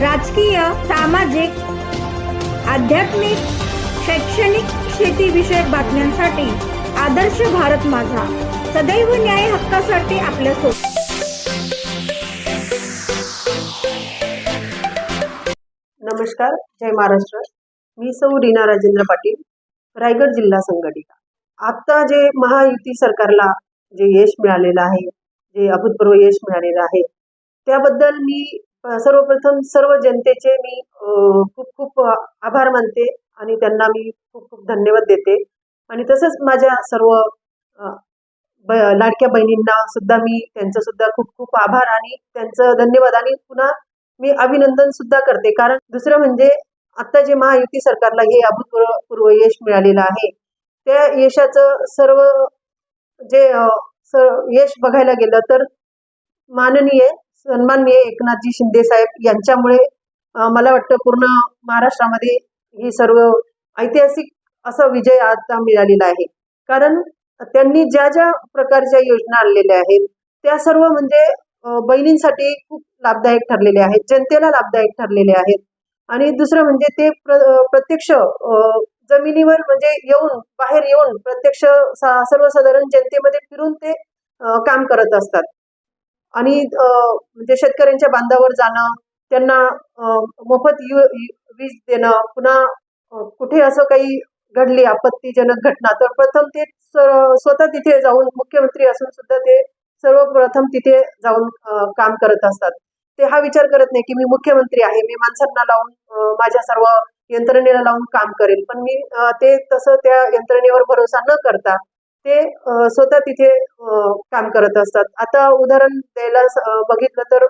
राजकीय सामाजिक आध्यात्मिक शैक्षणिक शेतीविषयक बातम्यांसाठी आदर्श भारत माझा. सदैव न्याय हक्कासाठी आपल्यासोबत नमस्कार जय महाराष्ट्र. मी सौ रीना राजेंद्र पाटील रायगड जिल्हा संघटिका. आता जे महायुती सरकारला जे यश मिळालेलं आहे जे अभूतपूर्व यश मिळालेलं आहे त्याबद्दल मी सर्वप्रथम सर्व जनतेचे मी खूप खूप आभार मानते आणि त्यांना मी खूप खूप धन्यवाद देते. आणि तसंच माझ्या सर्व ब लाडक्या बहिणींना सुद्धा मी त्यांचं सुद्धा खूप खूप आभार आणि त्यांचं धन्यवाद. आणि पुन्हा मी अभिनंदन सुद्धा करते. कारण दुसरं म्हणजे आता जे महायुती सरकारला हे अभूतपूर्व यश मिळालेलं आहे त्या यशाचं सर्व जे स- यश बघायला गेलं तर माननीय सन्माननीय एकनाथजी शिंदे साहेब यांच्यामुळे मला वाटतं पूर्ण महाराष्ट्रामध्ये ही सर्व ऐतिहासिक असा विजय आता मिळालेला आहे. कारण त्यांनी ज्या ज्या प्रकारच्या योजना आणलेल्या आहेत त्या सर्व म्हणजे बहिणींसाठी खूप लाभदायक ठरलेले आहेत जनतेला लाभदायक ठरलेले आहेत. आणि दुसरं म्हणजे ते प्र प्रत्यक्ष जमिनीवर म्हणजे येऊन बाहेर येऊन प्रत्यक्ष सर्वसाधारण जनतेमध्ये फिरून ते काम करत असतात. आणि म्हणजे शेतकऱ्यांच्या बांधावर जाणं त्यांना मोफत यु- वीज देणं पुन्हा कुठे असं काही घडली आपत्तीजनक घटना तर प्रथम ते स्वतः तिथे जाऊन मुख्यमंत्री असून सुद्धा ते सर्वप्रथम तिथे जाऊन काम करत असतात. ते हा विचार करत नाही की मी मुख्यमंत्री आहे मी माणसांना लावून माझ्या सर्व यंत्रणेला लावून काम करेल पण मी ते तसं त्या यंत्रणेवर भरोसा न करता ते स्वतः तिथे काम करत असतात. आता उदाहरण द्यायला बघितलं तर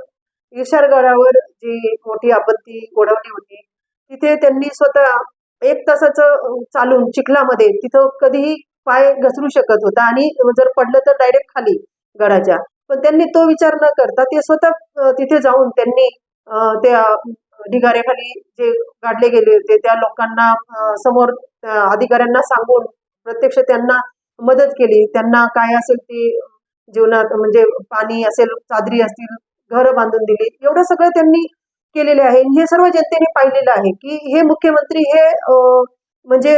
गडावर जी मोठी आपत्ती ओढवली होती तिथे त्यांनी स्वतः एक तासाचं चालून चिखलामध्ये तिथं कधीही पाय घसरू शकत होता आणि जर पडलं तर डायरेक्ट खाली गडाच्या. पण त्यांनी तो विचार न करता ते स्वतः तिथे जाऊन त्यांनी त्या ढिगाऱ्याखाली जे गाडले गेले होते त्या लोकांना समोर अधिकाऱ्यांना सांगून प्रत्यक्ष त्यांना मदत केली. त्यांना काय असेल ते जीवनात म्हणजे पाणी असेल चादरी असतील घरं बांधून दिली. एवढं सगळं त्यांनी केलेले आहे. हे सर्व जनतेने पाहिलेलं आहे की हे मुख्यमंत्री हे अ, म्हणजे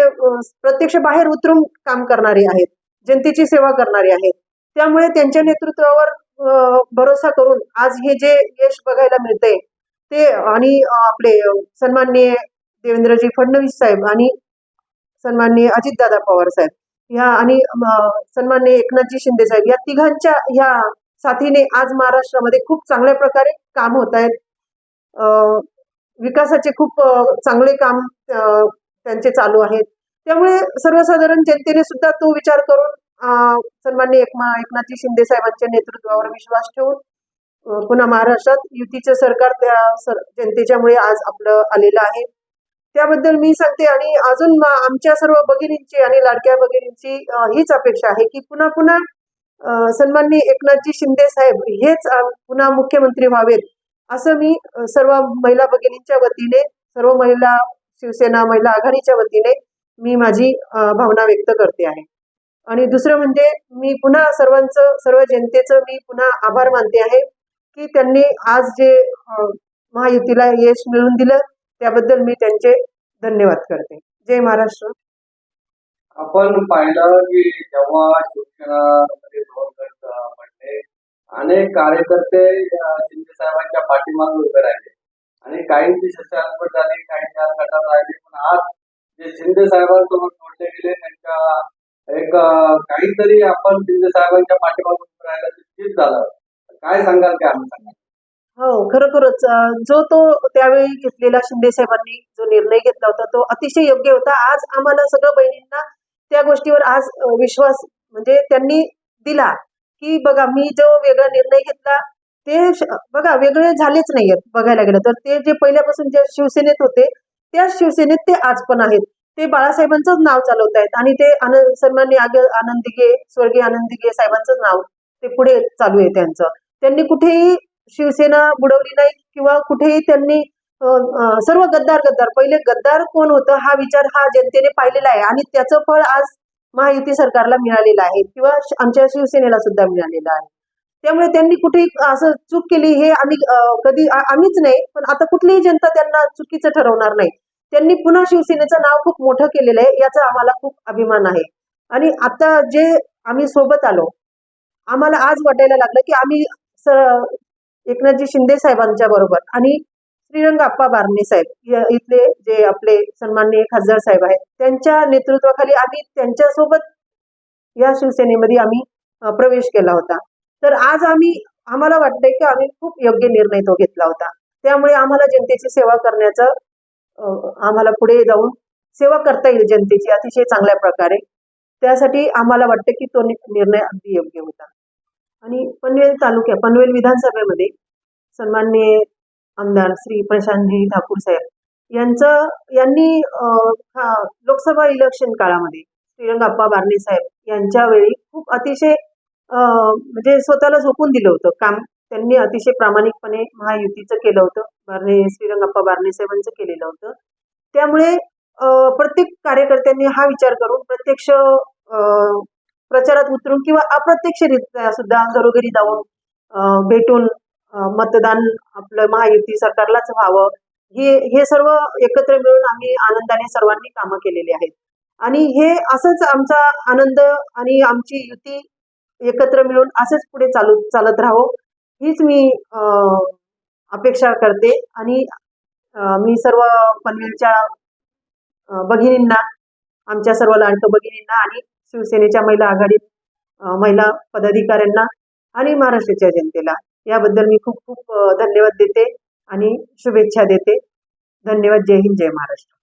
प्रत्यक्ष बाहेर उतरून काम करणारे आहेत. जनतेची सेवा करणारे आहेत. त्यामुळे त्यांच्या नेतृत्वावर अ, भरोसा करून आज हे जे यश बघायला मिळते ते आणि आपले सन्माननीय देवेंद्रजी फडणवीस साहेब आणि सन्माननीय अजितदादा पवार साहेब या आणि सन्मान्य एकनाथजी शिंदे साहेब या तिघांच्या ह्या साथीने आज महाराष्ट्रामध्ये खूप चांगल्या प्रकारे काम होत आहेत. विकासाचे खूप चांगले काम त्यांचे चालू आहेत. त्यामुळे सर्वसाधारण जनतेने सुद्धा तो विचार करून सन्मान्य एकमा एकनाथजी शिंदे साहेबांच्या नेतृत्वावर विश्वास ठेवून पुन्हा महाराष्ट्रात युतीचं सरकार त्या सर जनतेच्यामुळे आज आपलं आलेलं आहे. त्याबद्दल मी सांगते आणि अजून आमच्या सर्व भगिनींची आणि लाडक्या भगिनींची हीच अपेक्षा आहे की पुन्हा पुन्हा सन्माननीय एकनाथजी शिंदे साहेब हेच पुन्हा मुख्यमंत्री व्हावेत असं मी सर्व महिला भगिनींच्या वतीने सर्व महिला शिवसेना महिला आघाडीच्या वतीने मी माझी भावना व्यक्त करते आहे. आणि दुसरं म्हणजे मी पुन्हा सर्वांचं सर्व जनतेचं मी पुन्हा आभार मानते आहे की त्यांनी आज जे महायुतीला यश मिळवून दिलं त्याबद्दल मी त्यांचे धन्यवाद करते. जय महाराष्ट्र. आपण पाहिलं की जेव्हा शिवसेनामध्ये पडले अनेक कार्यकर्ते शिंदे साहेबांच्या पाठीमागे उभे राहिले. आणि काहींची शस्त्रास्पद झाली काही चार गटात राहिले पण आज जे शिंदे साहेबांसोबत जोडले गेले त्यांच्या एक काहीतरी आपण शिंदे साहेबांच्या पाठीमागे उभे राहिलं ते झालं. काय सांगाल ते आम्ही सांगाल? हो खरोखरच जो तो त्यावेळी घेतलेला शिंदे साहेबांनी जो निर्णय घेतला होता तो अतिशय योग्य होता. आज आम्हाला सगळं बहिणींना त्या गोष्टीवर आज विश्वास म्हणजे त्यांनी दिला की बघा मी जो वेगळा निर्णय घेतला ते बघा वेगळे झालेच नाहीयेत बघायला गेलं तर. ते जे पहिल्यापासून जे शिवसेनेत होते त्याच शिवसेनेत ते आज पण आहेत. ते बाळासाहेबांचंच नाव चालवत आहेत आणि ते आनंद सन्मान्य आग- आनंदीगे स्वर्गीय आनंदीगे साहेबांचं नाव ते पुढे चालू आहे त्यांचं. त्यांनी कुठेही शिवसेना बुडवली नाही किंवा कुठेही त्यांनी सर्व गद्दार गद्दार पहिले गद्दार कोण होतं हा विचार हा जनतेने पाहिलेला आहे आणि त्याचं फळ आज महायुती सरकारला मिळालेलं आहे किंवा आमच्या शिवसेनेला सुद्धा मिळालेलं आहे. त्यामुळे त्यांनी कुठे असं चूक केली हे आम्ही कधी आम्हीच नाही पण आता कुठलीही जनता त्यांना चुकीचं ठरवणार नाही. त्यांनी पुन्हा शिवसेनेचं नाव खूप मोठं केलेलं आहे याचा आम्हाला खूप अभिमान आहे. आणि आता जे आम्ही सोबत आलो आम्हाला आज वाटायला लागलं की आम्ही एकनाथजी शिंदे साहेबांच्या बरोबर आणि श्रीरंग आप्पा बारणे साहेब इथले जे आपले सन्माननीय खासदार साहेब आहेत त्यांच्या नेतृत्वाखाली आम्ही त्यांच्यासोबत या शिवसेनेमध्ये आम्ही प्रवेश केला होता. तर आज आम्ही आम्हाला वाटतंय की आम्ही खूप योग्य निर्णय तो घेतला होता. त्यामुळे आम्हाला जनतेची सेवा करण्याचं आम्हाला पुढे जाऊन सेवा करता येईल जनतेची अतिशय चांगल्या प्रकारे. त्यासाठी आम्हाला वाटतं की तो नि- निर्णय अगदी योग्य होता. आणि पनवेल तालुक्या पनवेल विधानसभेमध्ये सन्माननीय आमदार श्री प्रशांतजी ठाकूर साहेब यांचं यांनी हा- लोकसभा इलेक्शन काळामध्ये श्रीरंगाप्पा बारणे साहेब यांच्या वेळी खूप अतिशय म्हणजे स्वतःला झोकून दिलं होतं काम. त्यांनी अतिशय प्रामाणिकपणे महायुतीचं केलं होतं. बारणे श्रीरंगाप्पा बारणे साहेबांचं केलेलं होतं. त्यामुळे प्रत्येक कार्यकर्त्यांनी हा विचार करून प्रत्यक्ष प्रचारात उतरून किंवा अप्रत्यक्षरित्या सुद्धा घरोघरी जाऊन भेटून मतदान आपलं महायुती सरकारलाच व्हावं. हे हे सर्व एकत्र मिळून आम्ही आनंदाने सर्वांनी कामं केलेली आहेत. आणि हे असंच आमचा आनंद आणि आमची युती एकत्र मिळून असंच पुढे चालू चालत राहावं हीच मी अपेक्षा करते. आणि मी सर्व पनवेलच्या भगिनींना आमच्या सर्व लाडकं भगिनींना आणि शिवसेनेच्या महिला आघाडी महिला पदाधिकाऱ्यांना आणि महाराष्ट्राच्या जनतेला. याबद्दल मी खूप खूप धन्यवाद देते आणि शुभेच्छा देते. धन्यवाद. जय हिंद जय महाराष्ट्र.